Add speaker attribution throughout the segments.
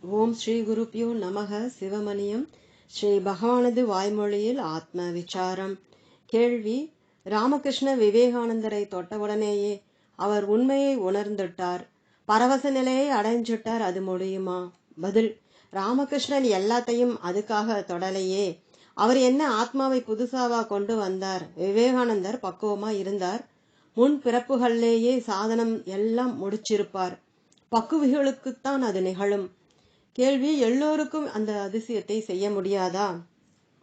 Speaker 1: ஓம் ஸ்ரீ குருப்பியோ நமக சிவமணியம். ஸ்ரீ பகவானது வாய்மொழியில் ஆத்ம விசாரம். கேள்வி ராமகிருஷ்ண விவேகானந்தரை தொட்டவுடனேயே அவர் உண்மையை உணர்ந்துட்டார். பரவச நிலையை அடைஞ்சுட்டார் அது முடியுமா? பதில் ராமகிருஷ்ணன் எல்லாத்தையும் அதுக்காக தொடலையே. அவர் என்ன ஆத்மாவை புதுசாவா கொண்டு வந்தார்? விவேகானந்தர் பக்குவமா இருந்தார். முன் பிறப்புகள்லேயே சாதனம் எல்லாம் முடிச்சிருப்பார். பக்குவிகளுக்குத்தான் அது நிகழும். கேள்வி எல்லோருக்கும் அந்த அதிசயத்தை செய்ய முடியாதா?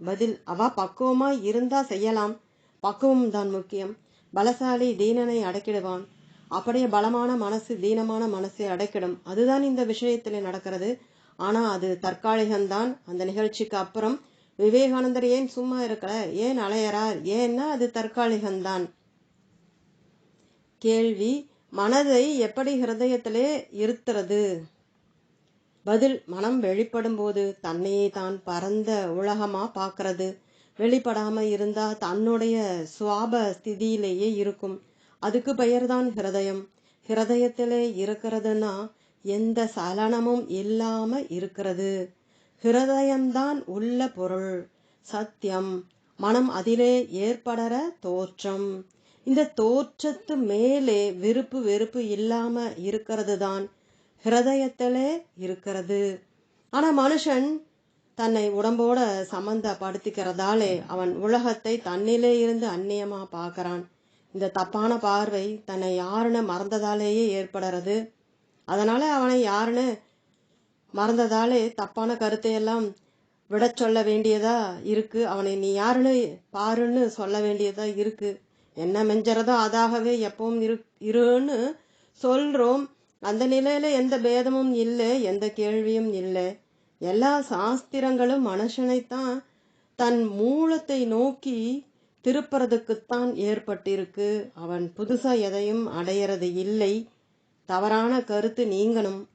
Speaker 1: பதில் அவ பக்குவமா இருந்தா செய்யலாம். பக்குவம் தான் முக்கியம். பலசாலி தீனனை அடக்கிடுவான். அப்படியே பலமான மனசு தீனமான மனசை அடைக்கிடும். அதுதான் இந்த விஷயத்தில் நடக்கிறது. ஆனா அது தற்காலிகம்தான். அந்த நிகழ்ச்சிக்கு அப்புறம் விவேகானந்தர் ஏன் சும்மா இருக்கல? ஏன் அலையறார்? ஏன்னா அது தற்காலிகம்தான். கேள்வி மனதை எப்படி ஹிருதயத்திலே இருத்துறது? பதில் மனம் வெளிப்படும் போது தன்னையே தான் பரந்த உலகமா பார்க்கறது. வெளிப்படாம இருந்தா தன்னுடைய சுவாப ஸ்திதியிலேயே இருக்கும். அதுக்கு பெயர்தான் ஹிருதயம். ஹிருதயத்திலே இருக்கிறதுனா எந்த சலனமும் இல்லாம இருக்கிறது. ஹிருதயம்தான் உள்ள பொருள். சத்தியம். மனம் அதிலே ஏற்படற தோற்றம். இந்த தோற்றத்து மேலே விருப்பு வெறுப்பு இல்லாம இருக்கிறது தான் ஹிரதயத்தில் இருக்கிறது. ஆனால் மனுஷன் தன்னை உடம்போட சம்மந்தப்படுத்திக்கிறதாலே அவன் உலகத்தை தன்னிலே இருந்து அந்நியமாக பார்க்குறான். இந்த தப்பான பார்வை தன்னை யாருன்னு மறந்ததாலேயே ஏற்படுறது. அதனால் அவனை யாருன்னு மறந்ததாலே தப்பான கருத்தை எல்லாம் விட சொல்ல வேண்டியதா இருக்கு. அவனை நீ யாருன்னு பாருன்னு சொல்ல வேண்டியதா இருக்கு. என்ன மெஞ்சறதோ அதாகவே எப்பவும் இரு இருன்னு சொல்கிறோம் அந்த நிலையில எந்த பேதமும் இல்லை எந்த கேள்வியும் இல்லை. எல்லா சாஸ்திரங்களும் மனுஷனைத்தான் தன் மூலத்தை நோக்கி திருப்புறதுக்குத்தான் ஏற்பட்டிருக்கு. அவன் புதுசாக எதையும் அடையிறது இல்லை. தவறான கருத்து நீங்கணும்.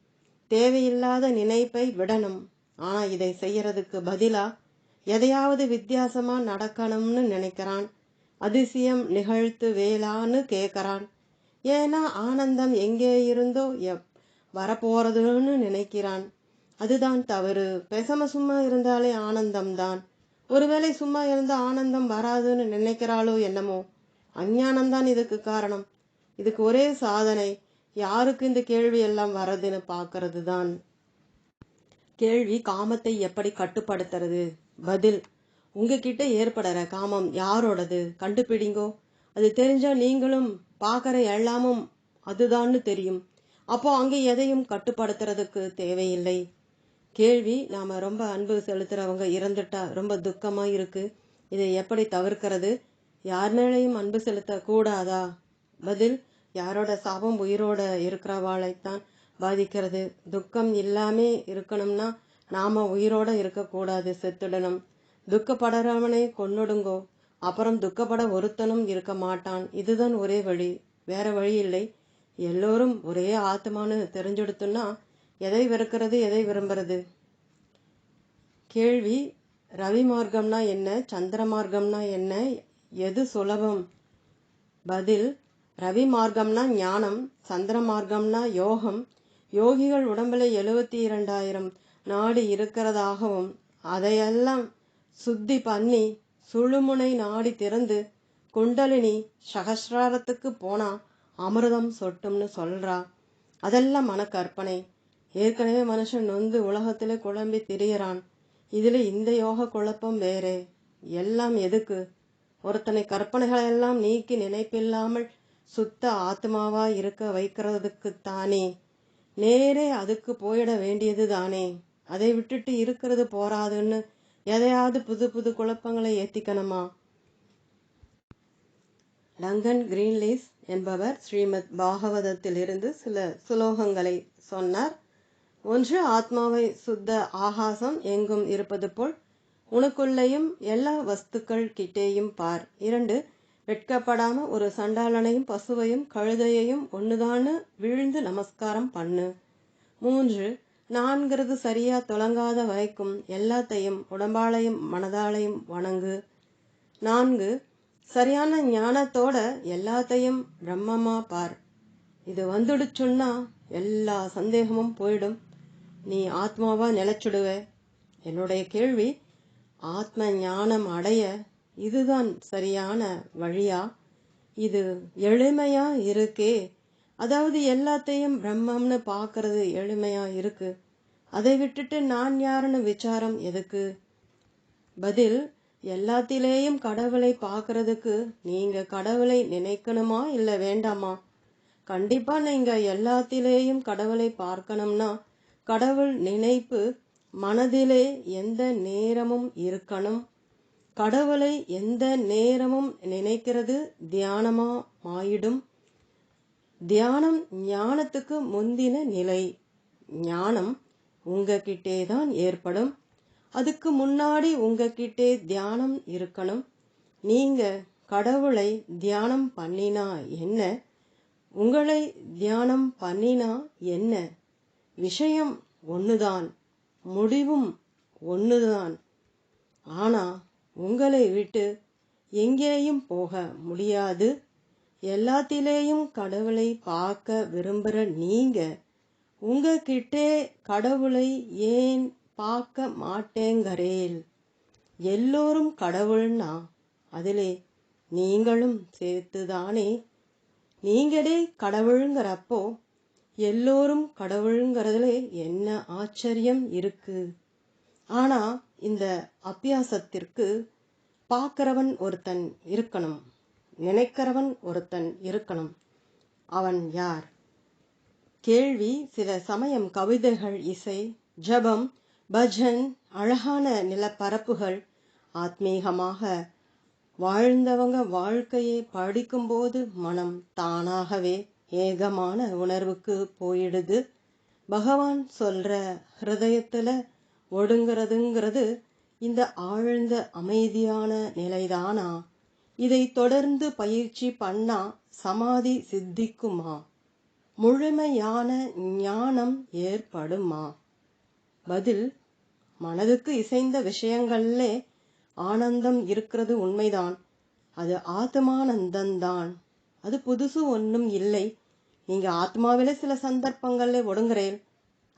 Speaker 1: தேவையில்லாத நினைப்பை விடணும். ஆனால் இதை செய்யறதுக்கு பதிலாக எதையாவது வித்தியாசமாக நடக்கணும்னு நினைக்கிறான். அதிசயம் நிகழ்த்து வேளான்னு கேட்குறான் ஏன்னா ஆனந்தம் எங்கே இருந்தோ எப் வரப்போறதுன்னு நினைக்கிறான். அதுதான் தவறு. பேசாம சும்மா இருந்தாலே ஆனந்தம் தான் ஒருவேளை சும்மா இருந்தா ஆனந்தம் வராதுன்னு நினைக்கிறாளோ என்னமோ. அஞ்ஞானம்தான் இதுக்கு காரணம். இதுக்கு ஒரே சாதனை யாருக்கு இந்த கேள்வி எல்லாம் வர்றதுன்னு பார்க்கறது தான் கேள்வி காமத்தை எப்படி கட்டுப்படுத்துறது? பதில் உங்ககிட்ட ஏற்படுற காமம் யாரோடது? கண்டுபிடிங்கோ. அது தெரிஞ்சா நீங்களும் பார்க்கற எல்லாமும் அதுதான்னு தெரியும். அப்போ அங்கே எதையும் கட்டுப்படுத்துறதுக்கு தேவையில்லை. கேள்வி நாம் ரொம்ப அன்பு செலுத்துகிறவங்க இறந்துட்டா ரொம்ப துக்கமாக இருக்குது இதை எப்படி தவிர்க்கிறது? யார் மேலேயும் அன்பு செலுத்தக்கூடாதா? பதில் யாரோட சாபம் உயிரோட இருக்கிறவாளைத்தான் பாதிக்கிறது. துக்கம் இல்லாமே இருக்கணும்னா நாம் உயிரோட இருக்கக்கூடாது செத்துடணும். துக்கப்படுறவனை கொன்னுடுங்கோ. அப்புறம் துக்கப்பட ஒருத்தனும் இருக்க மாட்டான். இதுதான் ஒரே வழி. வேற வழி இல்லை. எல்லோரும் ஒரே ஆத்மான்னு தெரிஞ்செடுத்துன்னா எதை வெறுக்கிறது எதை விரும்புறது? கேள்வி ரவி மார்க்கம்னா என்ன சந்திர மார்க்கம்னா என்ன எது சுலபம்? பதில் ரவி மார்க்கம்னா ஞானம் சந்திர மார்க்கம்னா யோகம் யோகிகள் உடம்புல எழுபத்தி இரண்டாயிரம் நாடு இருக்கிறதாகவும் அதையெல்லாம் சுத்தி பண்ணி சுழுமுனை நாடி திறந்து குண்டலினி சகசிராரத்துக்கு போனா அமிர்தம் சொட்டும்னு சொல்றா. அதெல்லாம் மன கற்பனை ஏற்கனவே மனுஷன் நொந்து உலகத்திலே குழம்பி திரியறான். இதுல இந்த யோக குழப்பம் வேறே. எல்லாம் எதுக்கு? ஒருத்தனை கற்பனைகளை எல்லாம் நீக்கி நினைப்பில்லாமல் சுத்த ஆத்மாவா இருக்க வைக்கிறதுக்குத்தானே நேரே அதுக்கு போயிட வேண்டியது தானே. அதை விட்டுட்டு இருக்கிறது போராதுன்னு எதையாவது புது புது குழப்பங்களை ஏத்திக்கணுமா? லங்கன் கிரீன்லீஸ் என்பவர் ஸ்ரீமத் பாகவதத்திலிருந்து சில சுலோகங்களை சொன்னார். ஒன்று ஆத்மாவை சுத்த ஆகாசம் எங்கும் இருப்பது போல் உனக்குள்ளேயும் எல்லா வஸ்துக்கள் கிட்டேயும் பார். இரண்டு வெட்கப்படாம ஒரு சண்டாளனையும் பசுவையும் கழுதையையும் ஒன்றுதான்னு விழுந்து நமஸ்காரம் பண்ணு. மூன்று நான்கிறது சரியா தொலங்காத வரைக்கும் எல்லாத்தையும் உடம்பாலையும் மனதாலையும் வணங்கு. நான்கு சரியான ஞானத்தோட எல்லாத்தையும் பிரம்மமா பார். இது வந்துடுச்சுன்னா எல்லா சந்தேகமும் போயிடும். நீ ஆத்மாவா நிலைச்சுடுவ? என்னுடைய கேள்வி ஆத்ம ஞானம் அடைய இதுதான் சரியான வழியா? இது எளிமையா இருக்கே அதாவது எல்லாத்தையும் பிரம்மம்னு பார்க்கறது எளிமையா இருக்கு. அதை விட்டுட்டு நான் யாருன்னு விசாரம் எதுக்கு? பதில் எல்லாத்திலேயும் கடவுளை பார்க்கறதுக்கு நீங்க கடவுளை நினைக்கணுமா இல்ல வேண்டாமா? கண்டிப்பா நீங்க எல்லாத்திலேயும் கடவுளை பார்க்கணும்னா கடவுள் நினைப்பு மனதிலே எந்த நேரமும் இருக்கணும். கடவுளை எந்த நேரமும் நினைக்கிறது தியானமா ஆயிடும் தியானம் ஞானத்துக்கு முந்தின நிலை. ஞானம் உங்ககிட்டே தான் ஏற்படும். அதுக்கு முன்னாடி உங்ககிட்டே தியானம் இருக்கணும். நீங்க கடவுளை தியானம் பண்ணினா என்ன? உங்களை தியானம் பண்ணினா என்ன? விஷயம் ஒண்ணுதான். முடிவும் ஒண்ணுதான். ஆனா உங்களை விட்டு எங்கேயும் போக முடியாது. எல்லாத்திலேயும் கடவுளை பார்க்க விரும்புகிற நீங்க உங்ககிட்டே கடவுளை ஏன் பார்க்க மாட்டேங்கரேல் எல்லோரும் கடவுள்னா அதிலே நீங்களும் சேர்த்துதானே? நீங்களே கடவுளுங்கிறப்போ எல்லோரும் கடவுளுங்கிறதுல என்ன ஆச்சரியம் இருக்கு? ஆனா இந்த அபியாசத்திற்கு பார்க்கிறவன் ஒருத்தன் இருக்கணும். நினைக்கிறவன் ஒருத்தன் இருக்கணும். அவன் யார்? கேள்வி சில சமயம் கவிதைகள் இசை ஜபம் பஜன் அழகான நிலப்பரப்புகள் ஆத்மீகமாக வாழ்ந்தவங்க வாழ்க்கையை படிக்கும்போது மனம் தானாகவே ஏகமான உணர்வுக்கு போயிடுது. பகவான் சொல்ற ஹிருதயத்தில் ஒடுங்கிறதுங்கிறது இந்த ஆழ்ந்த அமைதியான நிலைதானா? இதை தொடர்ந்து பயிற்சி பண்ணா சமாதி சித்திக்குமா? முழுமையான ஞானம் ஏற்படுமா? பதில் மனதுக்கு இசைந்த விஷயங்கள்ல ஆனந்தம் இருக்கிறது உண்மைதான். அது ஆத்மானந்தந்தான். அது புதுசு ஒன்றும் இல்லை. நீங்க ஆத்மாவில சில சந்தர்ப்பங்கள்ல ஒடுங்குறேன்.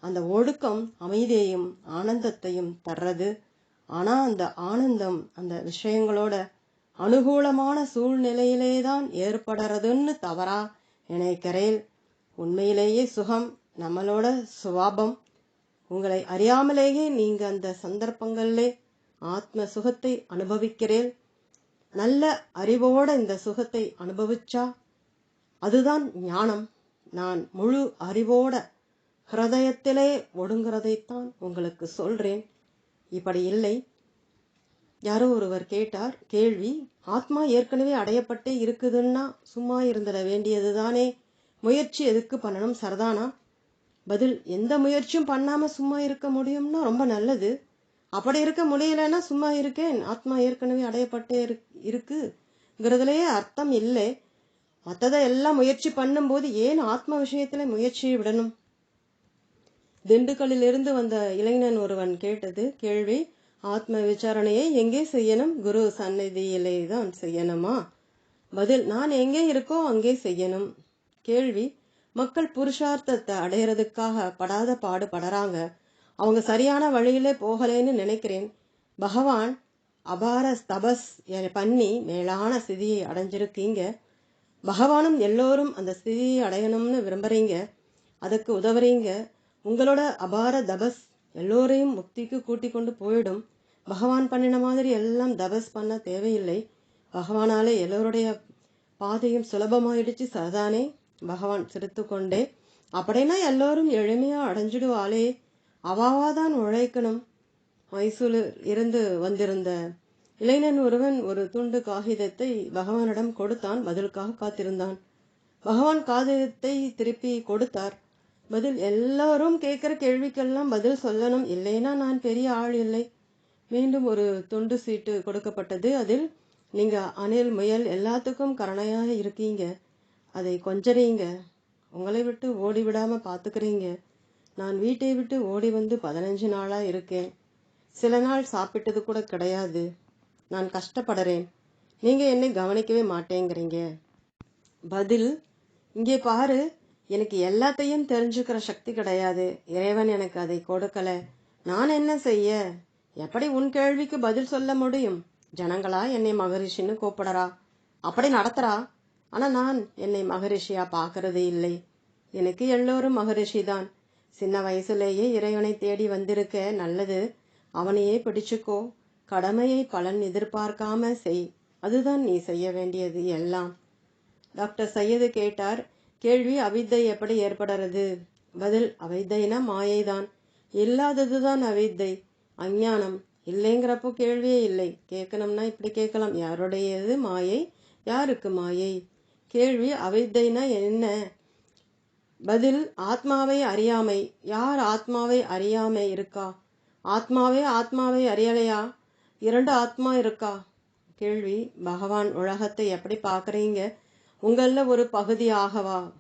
Speaker 1: அந்த ஒடுக்கம் அமைதியையும் ஆனந்தத்தையும் தர்றது. ஆனா அந்த ஆனந்தம் அந்த விஷயங்களோட அனுகூலமான சூழ்நிலையிலே தான் ஏற்படுறதுன்னு தவறா? நினைக்கிறேன். உண்மையிலேயே சுகம் நம்மளோட சுவாபம் உங்களை அறியாமலேயே நீங்கள் அந்த சந்தர்ப்பங்களிலே ஆத்ம சுகத்தை அனுபவிக்கிறேன். நல்ல அறிவோட இந்த சுகத்தை அனுபவிச்சா அதுதான் ஞானம். நான் முழு அறிவோட ஹிரதயத்திலே ஒடுங்கிறதைத்தான் உங்களுக்கு சொல்றேன். இப்படி இல்லை. யாரோ ஒருவர் கேட்டார் கேள்வி ஆத்மா ஏற்கனவே அடையப்பட்டே இருக்குதுன்னா சும்மா இருந்துட வேண்டியதுதானே? முயற்சி எதுக்கு பண்ணணும் சரதானா? பதில் எந்த முயற்சியும் பண்ணாம சும்மா இருக்க முடியும்னா ரொம்ப நல்லது. அப்படி இருக்க முடியலன்னா சும்மா இருக்கேன் ஆத்மா ஏற்கனவே அடையப்பட்டே இருக்குங்கிறதுலயே அர்த்தம் இல்லை. மற்றதை எல்லாம் முயற்சி பண்ணும்போது ஏன் ஆத்ம விஷயத்துல முயற்சியை விடணும்? திண்டுக்கல்லில் இருந்து வந்த இளைஞன் ஒருவன் கேட்டது கேள்வி ஆத்ம விசாரணையை எங்கே செய்யணும்? குரு சந்நிதியிலே தான் செய்யணுமா? பதில் நான் எங்கே இருக்கோ அங்கே செய்யணும். கேள்வி மக்கள் புருஷார்த்தத்தை அடையிறதுக்காக படாத பாடு படுறாங்க அவங்க சரியான வழியிலே போகலேன்னு நினைக்கிறேன். பகவான் அபார தபஸ் பண்ணி மேலான ஸ்திதியை அடைஞ்சிருக்கீங்க. பகவானும் எல்லோரும் அந்த ஸ்திதியை அடையணும்னு விரும்புறீங்க. அதுக்கு உதவுறீங்க. உங்களோட அபார தபஸ் எல்லோரையும் முக்திக்கு கூட்டி கொண்டு போயிடும். பகவான் பண்ணின மாதிரி எல்லாம் தபஸ் பண்ண தேவையில்லை. பகவானால எல்லோருடைய பாதையும் சுலபமாயிடுச்சு. சதானே பகவான் சிரித்து கொண்டே அப்படின்னா எல்லோரும் எளிமையா அடைஞ்சிடுவாளே. அவாவாதான் உழைக்கணும். மைசூரில் இருந்து வந்திருந்த இளைஞன் ஒருவன் ஒரு துண்டு காகிதத்தை பகவானிடம் கொடுத்தான். பதிலுக்காக காத்திருந்தான். பகவான் காகிதத்தை திருப்பி கொடுத்தார். பதில் எல்லோரும் கேட்குற கேள்விக்கெல்லாம் பதில் சொல்லணும். இல்லைன்னா நான் பெரிய ஆள் இல்லை. மீண்டும் ஒரு துண்டு சீட்டு கொடுக்கப்பட்டது. அதில் நீங்க அணில் முயல் எல்லாத்துக்கும் கருணையாக இருக்கீங்க. அதை கொஞ்சறீங்க. உங்களை விட்டு ஓடி விடாம பாத்துக்கிறீங்க நான் வீட்டை விட்டு ஓடி வந்து பதினஞ்சு நாளா இருக்கேன். சில நாள் சாப்பிட்டது கூட கிடையாது. நான் கஷ்டப்படுறேன். நீங்க என்னை கவனிக்கவே மாட்டேங்கிறீங்க. பதில் இங்கே பாரு. எனக்கு எல்லாத்தையும் தெரிஞ்சுக்கிற சக்தி கிடையாது. இறைவன் எனக்கு அதை கொடுக்கல. நான் என்ன செய்ய? எப்படி உன் கேள்விக்கு பதில் சொல்ல முடியும்? ஜனங்களா என்னை மகரிஷின்னு கூப்பிடறா. அப்படி நடத்துறா. ஆனா நான் என்னை மகரிஷியா பார்க்கறது இல்லை. எனக்கு எல்லோரும் மகரிஷி தான் சின்ன வயசுலேயே இறைவனை தேடி வந்திருக்க நல்லது. அவனையே பிடிச்சுக்கோ. கடமையை பலன் எதிர்பார்க்காம செய். அதுதான் நீ செய்ய வேண்டியது எல்லாம். டாக்டர் சையது கேட்டார் கேள்வி அவித்தை எப்படி ஏற்படுறது? பதில் அவித்தைனா மாயைதான். இல்லாததுதான் அவித்தை. அஞ்ஞானம். இல்லைங்கிறப்போ கேள்வியே இல்லை. கேட்கணும்னா இப்படி கேட்கலாம். யாருடையது மாயை? யாருக்கு மாயை? கேள்வி அவித்தைனா என்ன? பதில் ஆத்மாவை அறியாமை. யார் ஆத்மாவை அறியாமை இருக்கா? ஆத்மாவே ஆத்மாவை அறியலையா? இரண்டு ஆத்மா இருக்கா? கேள்வி பகவான் உலகத்தை எப்படி பார்க்குறீங்க? உங்களில் ஒரு பகுதி ஆகவா?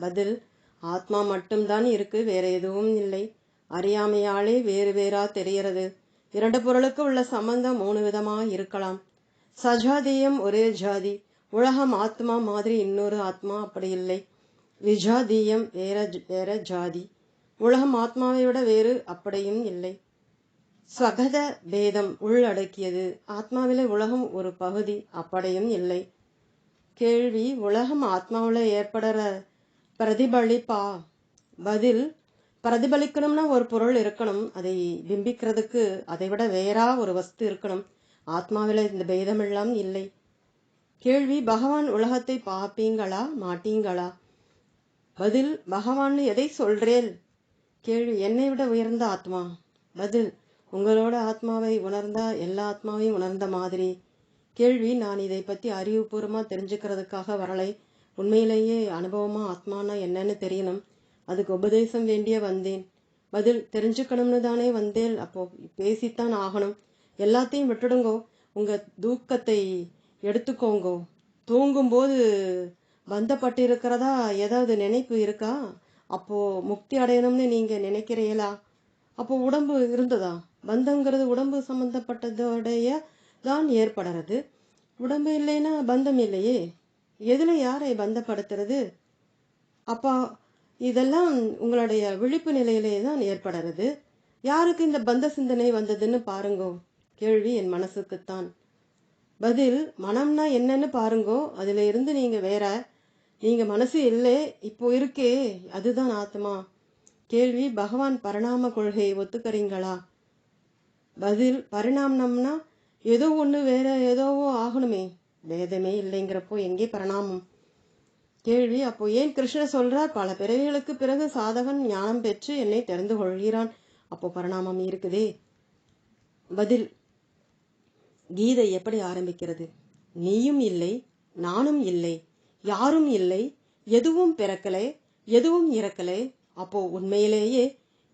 Speaker 1: பதில் ஆத்மா மட்டும்தான் இருக்கு வேற எதுவும் இல்லை. அறியாமையாலே வேறு வேறா தெரிகிறது. இரண்டு பொருளுக்கு உள்ள சம்பந்தம் மூணு விதமா இருக்கலாம். சஜாதியம் ஒரே ஜாதி. உலகம் ஆத்மா மாதிரி இன்னொரு ஆத்மா அப்படி இல்லை. விஜாதீயம் வேற வேற ஜாதி. உலகம் ஆத்மாவை விட வேறு அப்படியும் இல்லை. ஸ்வகத பேதம் உள்ளடக்கியது. ஆத்மாவிலே உலகம் ஒரு பகுதி அப்படியும் இல்லை. கேள்வி உலகம் ஆத்மாவில் ஏற்படுற பிரதிபலிப்பா? பதில் பிரதிபலிக்கணும்னா ஒரு பொருள் இருக்கணும். அதை பிம்பிக்கிறதுக்கு அதை விட வேறா ஒரு வஸ்து இருக்கணும். ஆத்மாவில் இந்த பேதமெல்லாம் இல்லை. கேள்வி பகவான் உலகத்தை பார்ப்பீங்களா? மாட்டீங்களா? பதில் பகவான் எதை சொல்றேன் கேள்வி என்னை விட உயர்ந்த ஆத்மா. பதில் உங்களோட ஆத்மாவை உணர்ந்தா எல்லா ஆத்மாவையும் உணர்ந்த மாதிரி. கேள்வி நான் இதை பத்தி அறிவுபூர்வமா தெரிஞ்சுக்கிறதுக்காக வரலை. உண்மையிலேயே அனுபவமா ஆத்மானா என்னன்னு தெரியணும். அதுக்கு உபதேசம் வேண்டிய வந்தேன். பதில் தெரிஞ்சுக்கணும்னு தானே வந்தேன். அப்போ பேசித்தான் ஆகணும். எல்லாத்தையும் விட்டுடுங்கோ. உங்க தூக்கத்தை எடுத்துக்கோங்கோ. தூங்கும்போது பந்தப்பட்டிருக்கிறதா? ஏதாவது நினைப்பு இருக்கா? அப்போ முக்தி அடையணும்னு நீங்க நினைக்கிறீங்களா அப்போ உடம்பு இருந்ததா? பந்தங்கிறது உடம்பு சம்பந்தப்பட்டதோடைய தான் ஏற்படுறது. உடம்பு இல்லைன்னா பந்தம் இல்லையே. எதில் யாரை பந்தப்படுத்துறது? அப்பா இதெல்லாம் உங்களுடைய விழிப்பு நிலையிலேயே தான் ஏற்படுறது. யாருக்கு இந்த பந்த சிந்தனை வந்ததுன்னு பாருங்கோ. கேள்வி என் மனசுக்குத்தான். பதில் மனம்னா என்னன்னு பாருங்கோ. அதுல இருந்து நீங்க வேற நீங்க மனசு இல்லை இப்போ இருக்கே அதுதான் ஆத்மா. கேள்வி பகவான் பரிணாம கொள்கையை ஒத்துக்கறீங்களா? பதில் பரிணாமம்னா ஏதோ ஒன்று வேற ஏதோவோ ஆகணுமே. வேதமே இல்லைங்கிறப்போ எங்கே பரிணாமம்? கேள்வி. அப்போ ஏன் கிருஷ்ணர் சொல்றார் பல பிறவிகளுக்கு பிறகு சாதகன் ஞானம் பெற்று என்னை தெரிந்து கொள்கிறான். அப்போ பரிணாமம் இருக்குதே. பதில் கீதை எப்படி ஆரம்பிக்கிறது? நீயும் இல்லை நானும் இல்லை யாரும் இல்லை எதுவும் பிறக்கலை எதுவும் இறக்கலை. அப்போ உண்மையிலேயே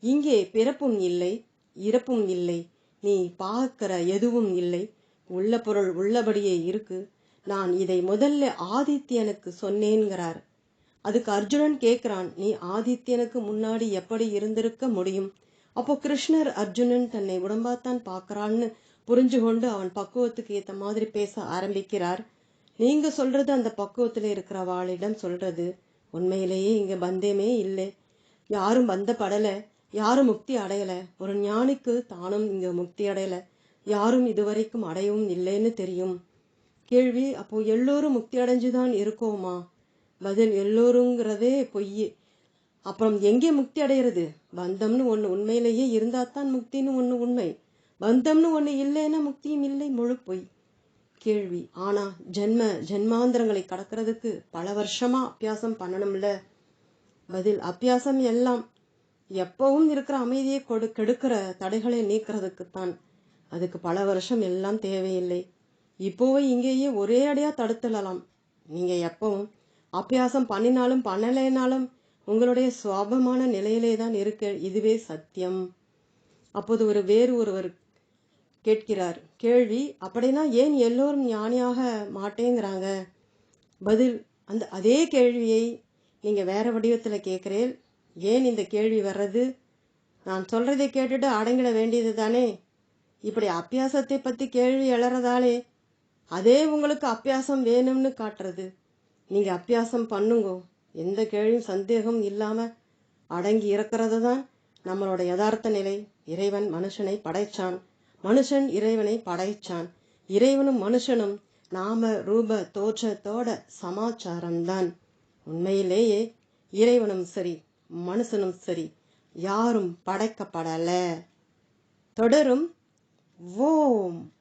Speaker 1: இங்கே பிறப்பும் இல்லை இறப்பும் இல்லை நீ பார்க்கிற எதுவும் இல்லை உள்ள பொருள் உள்ளபடியே இருக்கு நான் இதை முதல்ல ஆதித்யனுக்கு சொன்னேன்கிறார். அதுக்கு அர்ஜுனன் கேட்கிறான் நீ ஆதித்யனுக்கு முன்னாடி எப்படி இருந்திருக்க முடியும்? அப்போ கிருஷ்ணர் அர்ஜுனன் தன்னை உடம்பாத்தான் பார்க்கறான்னு புரிஞ்சு கொண்டு அவன் பக்குவத்துக்கு ஏற்ற மாதிரி பேச ஆரம்பிக்கிறார். நீங்க சொல்றது அந்த பக்குவத்துல இருக்கிறவாளிடம் சொல்றது. உண்மையிலேயே இங்க பந்தேமே இல்லை. யாரும் பந்தப்படல. யாரும் முக்தி அடையல. ஒரு ஞானிக்கு தானும் இங்க முக்தி அடையல. யாரும் இதுவரைக்கும் அடையவும் இல்லைன்னு தெரியும். கேள்வி அப்போ எல்லோரும் முக்தி அடைஞ்சுதான் இருக்கோமா? பதில் எல்லோருங்கிறதே பொய். அப்புறம் எங்கே முக்தி அடையிறது பந்தம்னு ஒன்று உண்மையிலேயே இருந்தால் தான் முக்தின்னு ஒன்று உண்மை. பந்தம்னு ஒன்று இல்லைன்னா முக்தியும் இல்லை முழு பொய். கேள்வி. ஆனா ஜென்ம ஜென்மாந்திரங்களை கடக்கிறதுக்கு பல வருஷமா அபியாசம் பண்ணணும்ல? பதில் அபியாசம் எல்லாம் எப்பவும் இருக்கிற அமைதியை கொடு கெடுக்கிற தடைகளை நீக்கிறதுக்குத்தான். அதுக்கு பல வருஷம் எல்லாம் தேவையில்லை. இப்போவே இங்கேயே ஒரே அடியா தடுத்துடலாம் நீங்க எப்பவும் அபியாசம் பண்ணினாலும் பண்ணலைனாலும் உங்களுடைய சுவாபமான நிலையிலே தான் இருக்க இதுவே சத்தியம். அப்போது ஒரு வேறு ஒருவர் கேட்கிறார் கேள்வி அப்படின்னா ஏன் எல்லோரும் ஞானியாக மாட்டேங்கிறாங்க? பதில் அந்த அதே கேள்வியை நீங்கள் வேறு வடிவத்தில் கேட்குறேன். ஏன் இந்த கேள்வி வர்றது? நான் சொல்கிறதை கேட்டுட்டு அடங்கிட வேண்டியது தானே இப்படி அபியாசத்தை பற்றி கேள்வி எழறதாலே அதே உங்களுக்கு அபியாசம் வேணும்னு காட்டுறது. நீங்கள் அபியாசம் பண்ணுங்க. எந்த கேள்வியும் சந்தேகம் இல்லாமல் அடங்கி இருக்கிறது தான் நம்மளோட யதார்த்த நிலை. இறைவன் மனுஷனை படைச்சான். மனுஷன் இறைவனை படைச்சான். இறைவனும் மனுஷனும் நாம ரூப தோற்றத்தோட சமாச்சாரம்தான். உண்மையிலேயே இறைவனும் சரி மனுஷனும் சரி யாரும் படைக்கப்படல. தொடரும் ஓம்.